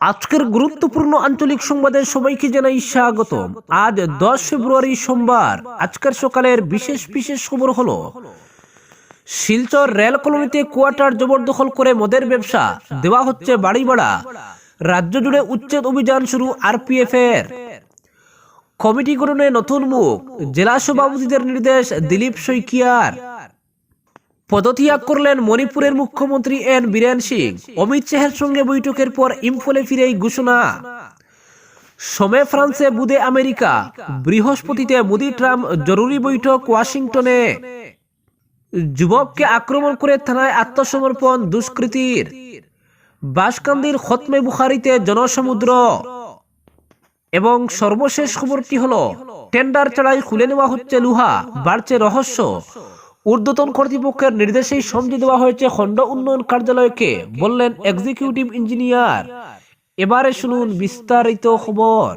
আজকের গুরুত্বপূর্ণ আঞ্চলিক সংবাদে সবাইকে জানাই স্বাগত আজ দশ ফেব্রুয়ারি সোমবার, আজকের সকালের বিশেষ বিশেষ খবর হলো, শিলচর রেল কলোনিতে কোয়ার্টার জবরদখল করে মদের ব্যবসা, দেওয়া হচ্ছে বাড়ি ভাড়া, রাজ্য জুড়ে উচ্ছেদ অভিযান শুরু আরপিএফ এর কমিটি গঠনে নতুন মুখ, জেলা সভাপতিদের নির্দেশ দিলীপ শইকিয়ার। পদত্যাগ করলেন মণিপুরের মুখ্যমন্ত্রী এন বীরেন সিং। অমিত শাহের সঙ্গে বৈঠকের পর ইম্ফলে ফিরে এই ঘোষণা। সমে ফ্রান্সে বুদে আমেরিকা। বৃহস্পতিতে মোদি ট্রাম্প জরুরি বৈঠক ওয়াশিংটনে। যুবককে আক্রমণ করে থানায় আত্মসমর্পণ দুষ্কৃতীর। বাসকান্দির খতমে বুখারিতে জনসমুদ্র। এবং সর্বশেষ খবরটি হলো, টেন্ডার ছাড়াই খুলে নেওয়া হচ্ছে লুহা, বাড়ছে রহস্য। ঊর্ধ্বতন কর্তৃপক্ষের নির্দেশেই সমঝে দেওয়া হয়েছে খণ্ড উন্নয়ন কার্যালয়কে, বললেন এক্সিকিউটিভ ইঞ্জিনিয়ার এবারে শুনুন বিস্তারিত খবর।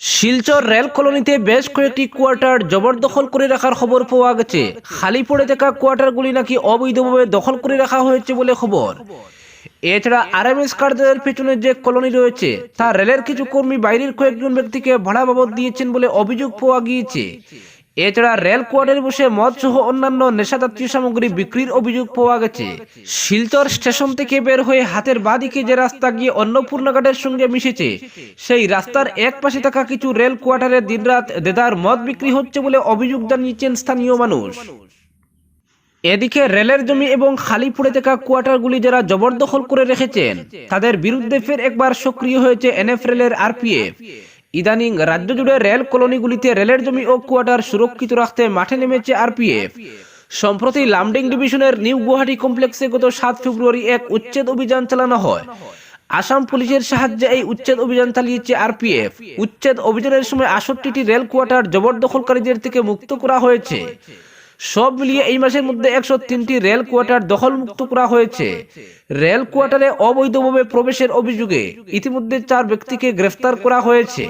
শিলচর রেল কলোনিতে বেশ কয়েকটি কোয়ার্টার জবরদখল করে রাখার খবর পাওয়া গেছে। খালি পড়ে থাকা কোয়ার্টারগুলি নাকি অবৈধভাবে দখল করে রাখা হয়েছে বলে খবর। এছাড়া আরএমএস কার্যালয়ের পেছনে যে কলোনি রয়েছে, তা রেলের কিছু কর্মী বাইরের কয়েকজন ব্যক্তিকে ভাড়া বাবদ দিয়েছেন বলে অভিযোগ পাওয়া গিয়েছে। এছাড়া রেল কোয়ার্টারে বসে মদ সহ অন্যান্য নেশাজাতীয় সামগ্রী বিক্রির অভিযোগ পাওয়া গেছে। শিলচর স্টেশন থেকে বের হয়ে হাতের বাঁদিকে যে রাস্তা গিয়ে অন্নপূর্ণাঘাটের সঙ্গে মিশেছে, সেই রাস্তার এক পাশে থাকা কিছু রেল কোয়ার্টারে দিনরাত দেদার মদ বিক্রি হচ্ছে বলে অভিযোগ জানিয়েছেন স্থানীয় মানুষ। এদিকে রেলের জমি এবং খালি পড়ে থাকা কোয়ার্টারগুলি যারা জবরদখল করে রেখেছেন, তাদের বিরুদ্ধে ফের একবার সক্রিয় হয়েছে এনএফএল এর আরপিএফ। ইদানিং রাজ্য জুড়ে রেল কলোনিগুলিতে রেলের জমি ও কোয়ার্টার সুরক্ষিত রাখতে মাঠে নেমেছে আরপিএফ। সম্প্রতি লামডিং ডিভিশনের নিউ গুয়াহাটি কমপ্লেক্সে গত সাত ফেব্রুয়ারি এক উচ্ছেদ অভিযান চালানো হয়। আসাম পুলিশের সাহায্যে এই উচ্ছেদ অভিযান চালিয়েছে আরপিএফ। উচ্ছেদ অভিযানের সময় আষট্টিটি রেল কোয়ার্টার জবরদখলকারীদের থেকে মুক্ত করা হয়েছে। সব মিলিয়ে এই মাসের মধ্যে একশো তিনটি রেল কোয়ার্টার দখল মুক্ত করা হয়েছে। রেল কোয়ার্টারে অবৈধভাবে প্রবেশের অভিযোগে ইতিমধ্যে চার ব্যক্তিকে গ্রেফতার করা হয়েছে।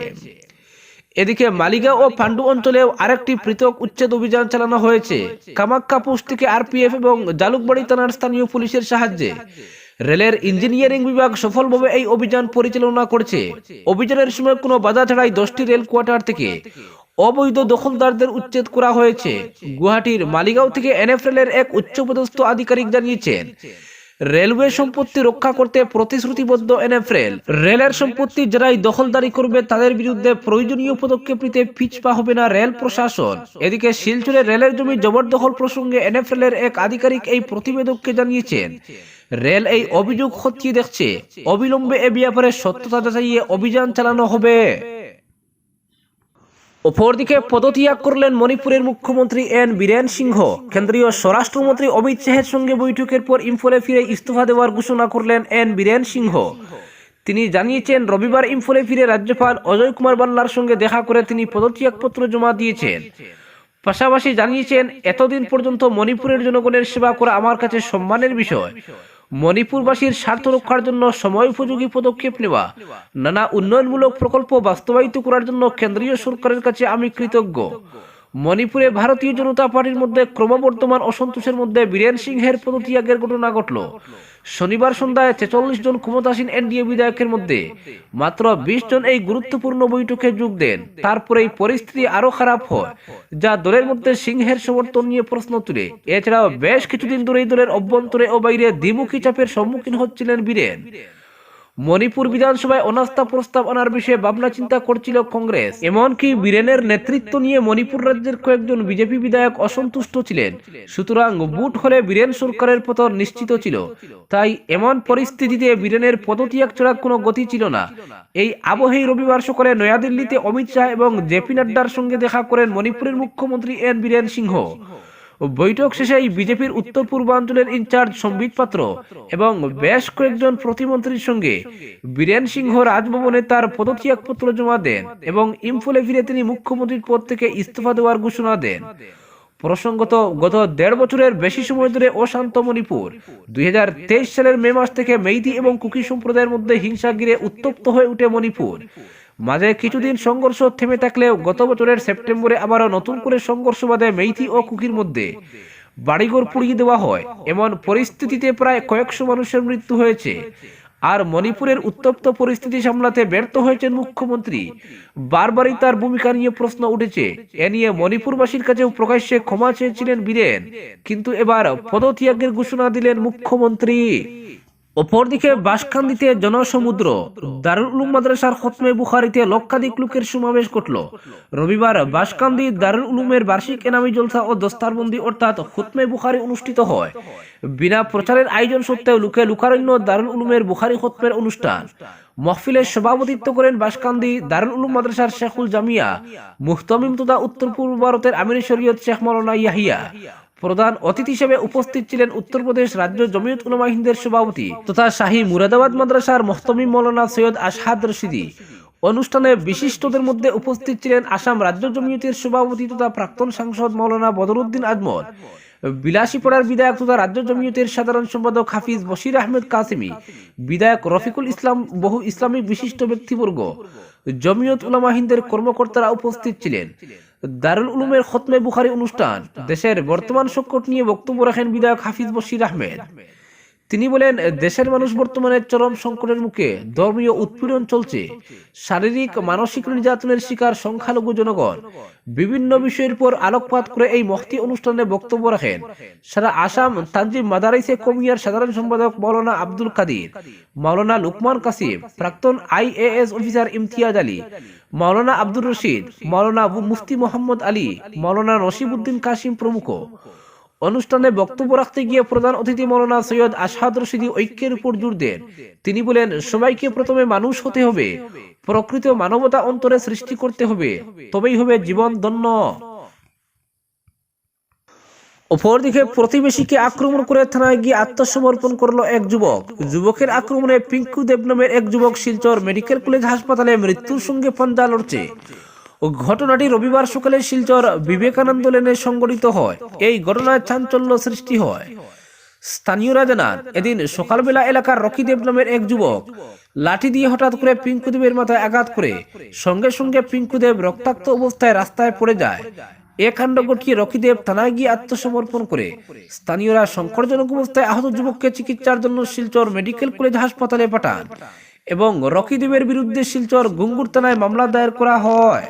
এদিকে মালিগাঁও ও পান্ডু অঞ্চলেও আরেকটি পৃথক উচ্ছেদ অভিযান চালানো হয়েছে। কামাক্কা পোস্ট থেকে আরপিএফ এবং জালুকবাড়ি থানার স্থানীয় পুলিশের সাহায্যে। রেলের ইঞ্জিনিয়ারিং বিভাগ সফলভাবে এই অভিযান পরিচালনা করছে। অভিযানের সময় কোনো বাধা ছাড়াই দশটি রেল কোয়ার্টার থেকে অবৈধ দখলদারদের উচ্ছেদ করা হয়েছে। গুয়াহাটির মালিগাঁও থেকে এনএফএল এর এক উচ্চপদস্থ আধিকারিক জানিয়েছেন, রেলওয়ে সম্পত্তি রক্ষা করতে প্রতিশ্রুতিবদ্ধ এনএফএল রেলের সম্পত্তি যারাই দখলদারি করবে, তাদের বিরুদ্ধে প্রয়োজনীয় পদক্ষেপ নিতে পিছপা হবে না রেল প্রশাসন। এদিকে শিলচরে রেলের জমি জবরদখল প্রসঙ্গে এনএফএল এর এক আধিকারিক এই প্রতিবেদককে জানিয়েছেন, রেল এই অভিযোগ খতিয়ে দেখছে। অবিলম্বে এ ব্যাপারে সত্যতা যাচাইয়ে অভিযান চালানো হবে। অপরদিকে পদত্যাগ করলেন মণিপুরের মুখ্যমন্ত্রী এন বীরেন সিংহ। কেন্দ্রীয় স্বরাষ্ট্রমন্ত্রী অমিত শাহের সঙ্গে বৈঠকের পর ইম্ফলে ফিরে ইস্তফা দেওয়ার ঘোষণা করলেন এন বীরেন সিংহ। তিনি জানিয়েছেন, রবিবার ইম্ফলে ফিরে রাজ্যপাল অজয় কুমার বাল্লার সঙ্গে দেখা করে তিনি পদত্যাগপত্র জমা দিয়েছেন। পাশাপাশি জানিয়েছেন, এতদিন পর্যন্ত মণিপুরের জনগণের সেবা করা আমার কাছে সম্মানের বিষয়। মণিপুরবাসীর স্বার্থ রক্ষার জন্য সময় উপযোগী পদক্ষেপ নেওয়া। নানা উন্নয়নমূলক প্রকল্প বাস্তবায়িত করার জন্য কেন্দ্রীয় সরকারের কাছে আমি কৃতজ্ঞ। মণিপুরে ভারতীয় জনতা পার্টির মধ্যে ক্রমবর্ধমান অসন্তোষের মধ্যে বীরেন সিংহের পদত্যাগের ঘটনা ঘটল। শনিবার সন্ধ্যায় ছেচল্লিশ জন ক্ষমতাসীন এনডিএ বিধায়কের মধ্যে মাত্র বিশ জন এই গুরুত্বপূর্ণ বৈঠকে যোগ দেন। তারপরে এই পরিস্থিতি আরও খারাপ হয়, যা দলের মধ্যে সিংহের সমর্থন নিয়ে প্রশ্ন তুলে। এছাড়াও বেশ কিছুদিন ধরে এই দলের অভ্যন্তরে ও বাইরে দ্বিমুখী চাপের সম্মুখীন হচ্ছিলেন বীরেন। মণিপুর বিধানসভায় অনাস্থা প্রস্তাব আনার বিষয়ে ভাবনা চিন্তা করছিল কংগ্রেস। এমনকি বীরেনের নেতৃত্ব নিয়ে মণিপুর রাজ্যের কয়েকজন বিজেপি বিধায়ক অসন্তুষ্ট ছিলেন। সুতরাং বুট হলে বীরেন সরকারের পতন নিশ্চিত ছিল। তাই এমন পরিস্থিতিতে বীরেনের পদত্যাগ ছাড়া কোনো গতি ছিল না। এই আবহেই রবিবার সকালে নয়াদিল্লিতে অমিত শাহ এবং জেপি নাড্ডার সঙ্গে দেখা করেন মণিপুরের মুখ্যমন্ত্রী এন বীরেন সিংহ। বৈঠক শেষেই বিজেপির উত্তর পূর্বাঞ্চলের ইনচার্জ সম্বিত পাত্র এবং বেশ কয়েকজন প্রতিমন্ত্রীর সঙ্গে বীরেন সিংহ রাজভবনে তার পদত্যাগপত্র জমা দেন এবং ইম্ফলে ফিরে তিনি মুখ্যমন্ত্রীর পদ থেকে ইস্তফা দেওয়ার ঘোষণা দেন। প্রসঙ্গত, গত দেড় বছরের বেশি সময় ধরে অশান্ত মণিপুর দুই হাজার তেইশ সালের মে মাস থেকে মেইতি এবং কুকি সম্প্রদায়ের মধ্যে হিংসা গিরে উত্তপ্ত হয়ে উঠে মণিপুর। মাঝে কিছুদিন সংঘর্ষ থেমে থাকলেও গত বছরের সেপ্টেম্বরে আবারও নতুন করে সংঘর্ষ বাঁধে মেইথি ও কুকির মধ্যে। বাড়িঘর পুড়িয়ে দেওয়া হয়। এমন পরিস্থিতিতে প্রায় কয়েকশো মানুষের মৃত্যু হয়েছে। আর মণিপুরের উত্তপ্ত পরিস্থিতি সামলাতে ব্যর্থ হয়েছেন মুখ্যমন্ত্রী। বারবারই তার ভূমিকা নিয়ে প্রশ্ন উঠেছে। এ নিয়ে মণিপুরবাসীর কাছেও প্রকাশ্যে ক্ষমা চেয়েছিলেন বীরেন। কিন্তু এবার পদত্যাগের ঘোষণা দিলেন মুখ্যমন্ত্রী। অপরদিকে বাসকান্দিতে জনসমুদ্র দারুল উলুম মাদ্রাসার খতমে বুখারিতে লক্ষাধিক লোকের সমাবেশ ঘটল। রবিবার বাসকান্দি দারুল উলুমের বার্ষিক এনামি জলসা ও দস্তারবন্দি অর্থাৎ খতমে বুখারি অনুষ্ঠিত হয়। বিনা প্রচারের আয়োজন সত্ত্বেও লোকে লুকারণ্য দারুল উলুমের বুখারি খতমের অনুষ্ঠান। মহফিলের সভাপতিত্ব করেন বাসকান্দি দারুল উলুম মাদ্রাসার শেখুল জামিয়া, মুহতমিম তথা উত্তর পূর্ব ভারতের আমির শরীয়ত শেখ মৌলানা ইয়াহিয়া প্রধান অতিথি হিসেবে উপস্থিত ছিলেন উত্তরপ্রদেশ রাজ্য জমিয়ত উলামা হিন্দের সভাপতি তথা শাহী মুরাদাবাদ মাদ্রাসার মহতমি মৌলানা সৈয়দ আশহাদ রশিদি। অনুষ্ঠানে বিশিষ্টদের মধ্যে উপস্থিত ছিলেন আসাম রাজ্য জমিয়তের সভাপতি তথা প্রাক্তন সাংসদ মৌলানা বদরুদ্দিন আজমত বিলাসীপাড়ার বিধায়ক তথা রাজ্য জমিয়তের সাধারণ সম্পাদক হাফিজ বশির আহমেদ কাসিমি, বিধায়ক রফিকুল ইসলাম বহু ইসলামিক বিশিষ্ট ব্যক্তিবর্গ, জমিয়ত উলামা হিন্দের কর্মকর্তারা উপস্থিত ছিলেন। দারুল উলুমের খতমে বুখারি অনুষ্ঠান, দেশের বর্তমান সংকট নিয়ে বক্তব্য রাখেন বিধায়ক হাফিজ বশির আহমেদ। তিনি বলেন, দেশের মানুষ বর্তমানে চরম সংকটের মুখে। ধর্মীয় উৎপীড়ন চলছে। শারীরিক, মানসিক নির্যাতনের শিকার সংখ্যালঘু জনগণ। বিভিন্ন বিষয়ের উপর আলোকপাত করে এই মহতি অনুষ্ঠানে বক্তব্য রাখেন। সারা আসাম তানজিম মাদারাইসে কমিয়ার সাধারণ সম্পাদক মৌলানা আব্দুল কাদির, মাওলানা লুকমান কাসিম, প্রাক্তন আইএএস অফিসার ইমতিয়াজ আলী, মাওলানা আব্দুর রশিদ, মাওলানা আবু মুফতি মোহাম্মদ আলী, মাওলানা নসিবউদ্দিন কাসিম প্রমুখ। অনুষ্ঠানে বক্তব্য রাখতে গিয়ে প্রধান অতিথি মৌলানা সৈয়দ আসাদ রশিদি ঐক্যের উপর জোর দেন। তিনি বলেন, সবাইকে প্রথমে মানুষ হতে হবে, প্রকৃত মানবতা অন্তরে সৃষ্টি করতে হবে, তবেই হবে জীবন ধন্য। অপরদিকে প্রতিবেশীকে আক্রমণ করে থানায় গিয়ে আত্মসমর্পণ করল এক যুবক। যুবকের আক্রমণে পিঙ্কু দেব নামের এক যুবক শিলচর মেডিকেল কলেজ হাসপাতালে মৃত্যুর সঙ্গে পাঞ্জা লড়ছে। ঘটনাটি রবিবার সকালে শিলচর বিবেকানন্দ লেনে সংঘটিত হয়। এই ঘটনায় চাঞ্চল্য সৃষ্টি হয়। স্থানীয়রা জানান, এদিন সকালবেলা এলাকার রকিদেব নামের এক যুবক লাঠি দিয়ে হঠাৎ করে পিঙ্কুদেবের মাথায় আঘাত করে সঙ্গে সঙ্গে পিঙ্কুদেব রক্তাক্ত অবস্থায় রাস্তায় পড়ে যায়। এ কাণ্ড ঘটিয়ে রকিদেব থানায় গিয়ে আত্মসমর্পণ করে। স্থানীয়রা সংকটজনক অবস্থায় আহত যুবককে চিকিৎসার জন্য শিলচর মেডিকেল কলেজ হাসপাতালে পাঠান এবং রকিদেবের বিরুদ্ধে শিলচর গুঙ্গুর থানায় মামলা দায়ের করা হয়।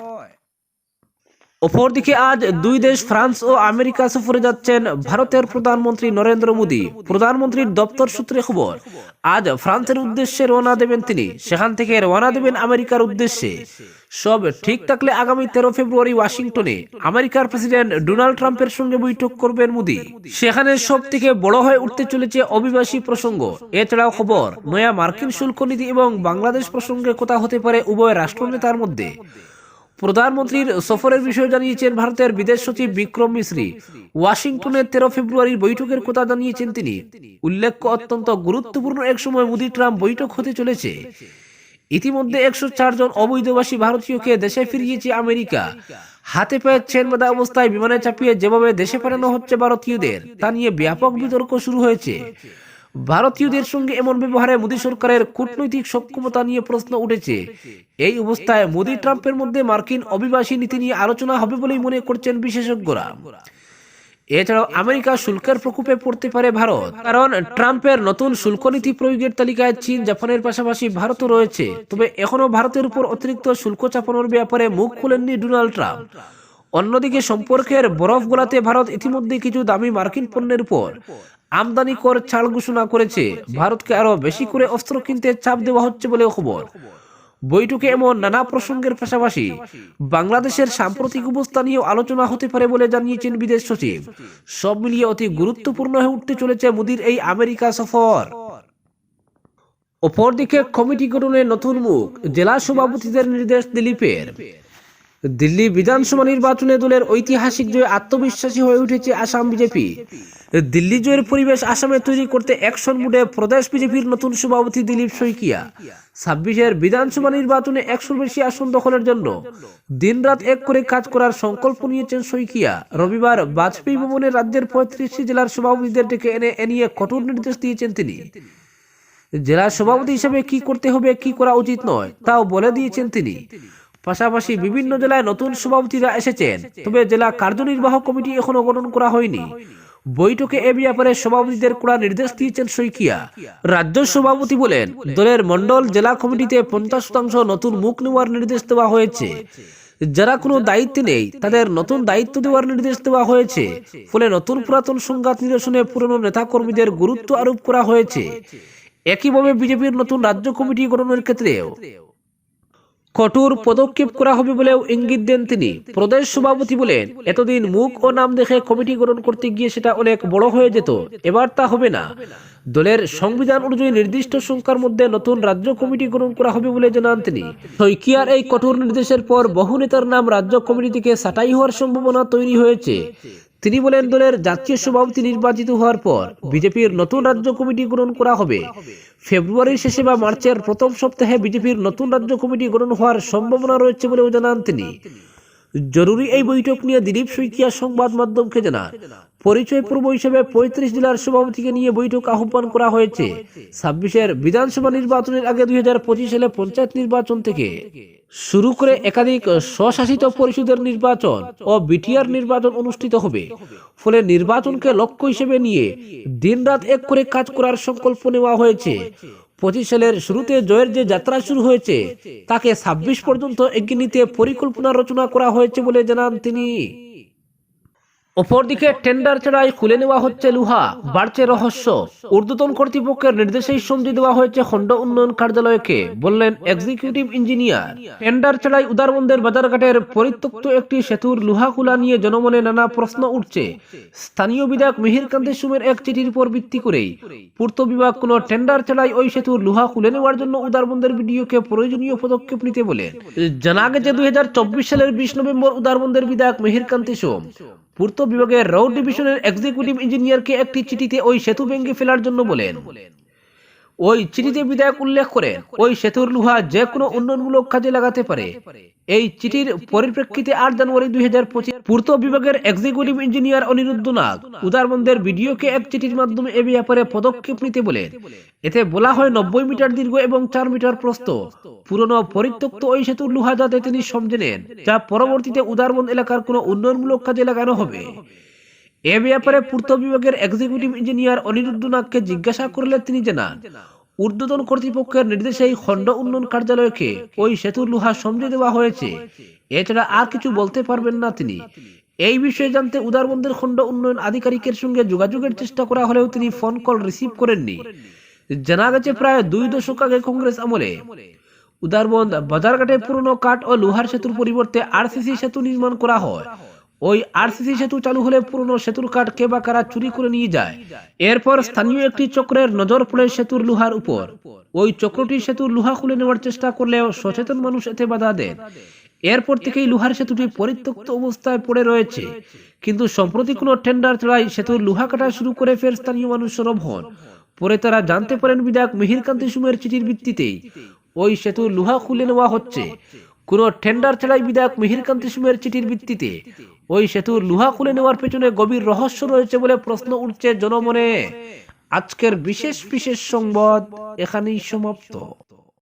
অপরদিকে আজ দুই দেশ ফ্রান্স ও আমেরিকা সফরে যাচ্ছেন ভারতের প্রধানমন্ত্রী নরেন্দ্র মোদী। প্রধানমন্ত্রীর দপ্তর সূত্রে খবর, আজ ফ্রান্সের উদ্দেশ্যে রওনা দেবেন তিনি। সেখান থেকে রওনা দেবেন আমেরিকার উদ্দেশ্যে। সব ঠিক থাকলে আগামী তেরো ফেব্রুয়ারি ওয়াশিংটনে আমেরিকার প্রেসিডেন্ট ডোনাল্ড ট্রাম্পের সঙ্গে বৈঠক করবেন মোদী। সেখানে সব থেকে বড় হয়ে উঠতে চলেছে অভিবাসী প্রসঙ্গ। এছাড়াও খবর, নয়া মার্কিন শুল্ক নীতি এবং বাংলাদেশ প্রসঙ্গে কথা হতে পারে উভয় রাষ্ট্রনেতার মধ্যে। প্রধানমন্ত্রীর সফরের বিষয়ে জানিয়েছেন ভারতের বিদেশ সচিব বিক্রম মিশ্রি। ওয়াশিংটনের তেরো ফেব্রুয়ারির বৈঠকের কথা জানিয়েছেন তিনি। উল্লেখ্য, অত্যন্ত গুরুত্বপূর্ণ এক সময় মোদী ট্রাম্প বৈঠক হতে চলেছে। ইতিমধ্যে একশো জন অবৈধবাসী ভারতীয়কে দেশে ফিরিয়েছে আমেরিকা। হাতে পায়ে চেন বাঁধা অবস্থায় বিমানে চাপিয়ে যেভাবে দেশে পাঠানো হচ্ছে ভারতীয়দের, তা নিয়ে ব্যাপক বিতর্ক শুরু হয়েছে। ভারতীয়দের সঙ্গে এমন ব্যবহারে মোদী সরকারের কূটনৈতিক সক্ষমতা নিয়ে প্রশ্ন উঠেছে। এই অবস্থায় মোদী ট্রাম্পের মধ্যে মার্কিন অভিবাসী নীতি নিয়ে আলোচনা হবে বলেই মনে করছেন বিশেষজ্ঞরা। এছাড়াও আমেরিকা শুল্কের প্রকোপে পড়তে পারে ভারত। কারণ ট্রাম্পের নতুন শুল্ক নীতি প্রয়োগের তালিকায় চীন, জাপানের পাশাপাশি ভারতও রয়েছে। তবে এখনও ভারতের উপর অতিরিক্ত শুল্ক চাপানোর ব্যাপারে মুখ খুলেননি ডোনাল্ড ট্রাম্প। অন্যদিকে সম্পর্কের বরফ গোলাতে ভারত ইতিমধ্যে কিছু দামি মার্কিন পণ্যের উপর আমদানি কর ছাড় ঘোষণা করেছে। ভারতকে আরও বেশি করে অস্ত্র কিনতে চাপ দেওয়া হচ্ছে বলে খবর। বৈঠকে এমন নানা প্রসঙ্গের পাশাপাশি বাংলাদেশের সাম্প্রতিক অবস্থা নিয়েও আলোচনা হতে পারে বলে জানিয়েছেন বিদেশ সচিব। সব মিলিয়ে অতি গুরুত্বপূর্ণ হয়ে উঠতে চলেছে মোদীর এই আমেরিকা সফর। অপরদিকে কমিটি গঠনের নতুন মুখ, জেলা সভাপতিদের নির্দেশ দিলীপের। দিল্লি বিধানসভা নির্বাচনে দলের ঐতিহাসিক জয়ে আত্মবিশ্বাসী হয়ে উঠেছে আসাম বিজেপি। দিল্লি জয়ের পরিবেশ আসামে তৈরি করতে অ্যাকশন মুডে প্রদেশ বিজেপির নতুন সভাপতি দিলীপ শইকিয়া। ছাব্বিশের বিধানসভা নির্বাচনে একশোর বেশি আসন দখলের জন্য দিনরাত এক করে কাজ করার সংকল্প নিয়েছেন শইকিয়া। রবিবার বাজপেয়ী ভবনে রাজ্যের পঁয়ত্রিশটি জেলার সভাপতিদের ডেকে এনে এ নিয়ে কঠোর নির্দেশ দিয়েছেন তিনি। জেলা সভাপতি হিসেবে কি করতে হবে, কি করা উচিত নয়, তাও বলে দিয়েছেন তিনি। পাশাপাশি বিভিন্ন জেলায় নতুন সভাপতিরা এসেছেন। তবে জেলা কার্যনির্বাহক কমিটি এখনও গঠন করা হয়নি। বৈঠকে এ ব্যাপারে সভাপতিদের কড়া নির্দেশ দিয়েছেন শইকিয়া। রাজ্য সভাপতি বলেন, দলের মন্ডল জেলা কমিটিতে পঞ্চাশ শতাংশ নতুন মুখ নেওয়ার নির্দেশ দেওয়া হয়েছে। যারা কোনো দায়িত্বে নেই, তাদের নতুন দায়িত্ব দেওয়ার নির্দেশ দেওয়া হয়েছে। ফলে নতুন পুরাতন সংঘাত নিরসনে পুরনো নেতা কর্মীদের গুরুত্ব আরোপ করা হয়েছে। একইভাবে বিজেপির নতুন রাজ্য কমিটি গঠনের ক্ষেত্রেও কঠোর পদক্ষেপ করা হবে বলেও ইঙ্গিত দেন তিনি। প্রদেশ সভাপতি বলেন, এতদিন মুখ ও নাম দেখে কমিটি গঠন করতে গিয়ে সেটা অনেক বড় হয়ে যেত। এবার তা হবে না। দলের সংবিধান অনুযায়ী নির্দিষ্ট সংখ্যার মধ্যে নতুন রাজ্য কমিটি গঠন করা হবে বলে জানান তিনি। শইকিয়ার এই কঠোর নির্দেশের পর বহু নেতার নাম রাজ্য কমিটি থেকে সাটাই হওয়ার সম্ভাবনা তৈরি হয়েছে। তিনি বলেন দলের জাতীয় সভাপতি নির্বাচিত হওয়ার পর বিজেপির নতুন রাজ্য কমিটি গ্রহণ করা হবে। ফেব্রুয়ারির শেষে বা মার্চের প্রথম সপ্তাহে বিজেপির নতুন রাজ্য কমিটি গ্রহণ হওয়ার সম্ভাবনা রয়েছে বলেও জানান তিনি। জরুরি এই বৈঠক নিয়ে দিলীপ শইকিয়া সংবাদ মাধ্যমকে জানান পরিচয় পূর্ব হিসেবে পঁয়ত্রিশ জেলার সভাপতিকে নিয়ে বৈঠক আহ্বান করা হয়েছে। ছাব্বিশের বিধানসভা নির্বাচনের আগে দুই সালে পঞ্চায়েত নির্বাচন থেকে শুরু করে একাধিক স্বশাসিত পরিষদের নির্বাচন ও বিটিআর নির্বাচন অনুষ্ঠিত হবে। ফলে নির্বাচনকে লক্ষ্য হিসেবে নিয়ে দিনরাত এক করে কাজ করার সংকল্প নেওয়া হয়েছে। পঁচিশ সালের শুরুতে জয়ের যে যাত্রা শুরু হয়েছে, তাকে ছাব্বিশ পর্যন্ত এগিয়ে নিতে পরিকল্পনা রচনা করা হয়েছে বলে জানান তিনি। অপরদিকে টেন্ডার ছাড়াই খুলে নেওয়া হচ্ছে লুহা, বাড়ছে রহস্য। ঊর্ধ্বতন কর্তৃপক্ষের নির্দেশেই সন্ধি দেওয়া হয়েছে খণ্ড উন্নয়ন কার্যালয়কে, বললেন এক্সিকিউটিভ ইঞ্জিনিয়ার টেন্ডার ছাড়াই উদারবন্দের বাজারঘাটের পরিত্যক্ত একটি সেতুর লুহা খোলা নিয়ে জনমনে নানা প্রশ্ন উঠছে। স্থানীয় বিধায়ক মিহির কান্তি সুমের এক চিঠির উপর ভিত্তি করেই। পূর্ত বিভাগ কোনো টেন্ডার ছাড়াই ওই সেতুর লুহা খুলে নেওয়ার জন্য উদারবন্দের বিডিওকে প্রয়োজনীয় পদক্ষেপ নিতে বলেন। জানা গেছে দুই হাজার চব্বিশ সালের বিশ নভেম্বর উদারবন্দের বিধায়ক মিহির কান্তি সোম পূর্ত বিভাগের রোড ডিভিশনের এক্সিকিউটিভ ইঞ্জিনিয়ারকে একটি চিঠিতে ওই সেতু ভেঙে ফেলার জন্য বলেন। ওই চিঠিতে বিধায়ক উল্লেখ করেন, ওই সেতুর লোহা যে কোনো উন্নয়নমূলক কাজে লাগাতে পারে। এই চিঠির পরিপ্রেক্ষিতে আট জানুয়ারি দুই হাজার পঁচিশ পূর্ত বিভাগের এক্সিকিউটিভ ইঞ্জিনিয়ার অনিরুদ্ধ নাগ উদারবন্দের বিডিওকে এক চিঠির মাধ্যমে এ ব্যাপারে পদক্ষেপ নিতে বলেন। এতে বলা হয় নব্বই মিটার দীর্ঘ এবং চার মিটার প্রস্থ। পুরনো পরিত্যক্ত ওই সেতুর লোহা যাতে তিনি সমঝে নেন যা পরবর্তীতে উদারবন্দ এলাকার কোনো উন্নয়নমূলক কাজে লাগানো হবে। এ ব্যাপারে পূর্ত বিভাগের এক্সিকিউটিভ ইঞ্জিনিয়ার অনিরুদ্ধ নাগকে জিজ্ঞাসা করলে তিনি জানান, ঊর্ধ্বতন কর্তৃপক্ষের নির্দেশেই খণ্ড উন্নয়ন কার্যালয়কে ওই সেতুর লোহা সমঝে দেওয়া হয়েছে। এছাড়া আর কিছু বলতে পারবেন না তিনি। এই বিষয়ে জানতে উদারবন্দের খণ্ড উন্নয়ন আধিকারিকের সঙ্গে যোগাযোগের চেষ্টা করা হলেও তিনি ফোন কল রিসিভ করেননি। জানা গেছে প্রায় দুই দশক আগে কংগ্রেস আমলে উদারবন্দ বাজারঘাটে পুরনো কাঠ ও লোহার সেতুর পরিবর্তে আরসিসি সেতু নির্মাণ করা হয়। ওই আরসিসি সেতু চালু হলে পুরনো সেতুর কাঠ কে বা কারা চুরি করে নিয়ে যায়। এরপর স্থানীয় একটি চক্রের নজর পড়ে সেতুর লোহার উপর। ওই চক্রটি সেতুর লোহা খুলে নেওয়ার চেষ্টা করলেও সচেতন মানুষ এতে বাধা দেন। এরপর থেকেই লোহার সেতুটি পরিত্যক্ত অবস্থায় পড়ে রয়েছে। কিন্তু সম্প্রতি কোনো টেন্ডার ছাড়াই সেতুর লোহা কাটা শুরু করে ফের স্থানীয় মানুষ সরব হন। পরে তারা জানতে পারেন বিধায়ক মিহিরকান্তি সুমের চিঠির ভিত্তিতেই। ওই সেতু লুহা খুলে নেওয়া হচ্ছে। কোনো টেন্ডার ছাড়াই বিধায়ক মিহিরকান্তি সুমের চিঠির ভিত্তিতে ওই সেতুর লুহা খুলে নেওয়ার পেছনে গভীর রহস্য রয়েছে বলে প্রশ্ন উঠছে জনমনে। আজকের বিশেষ বিশেষ সংবাদ এখানেই সমাপ্ত।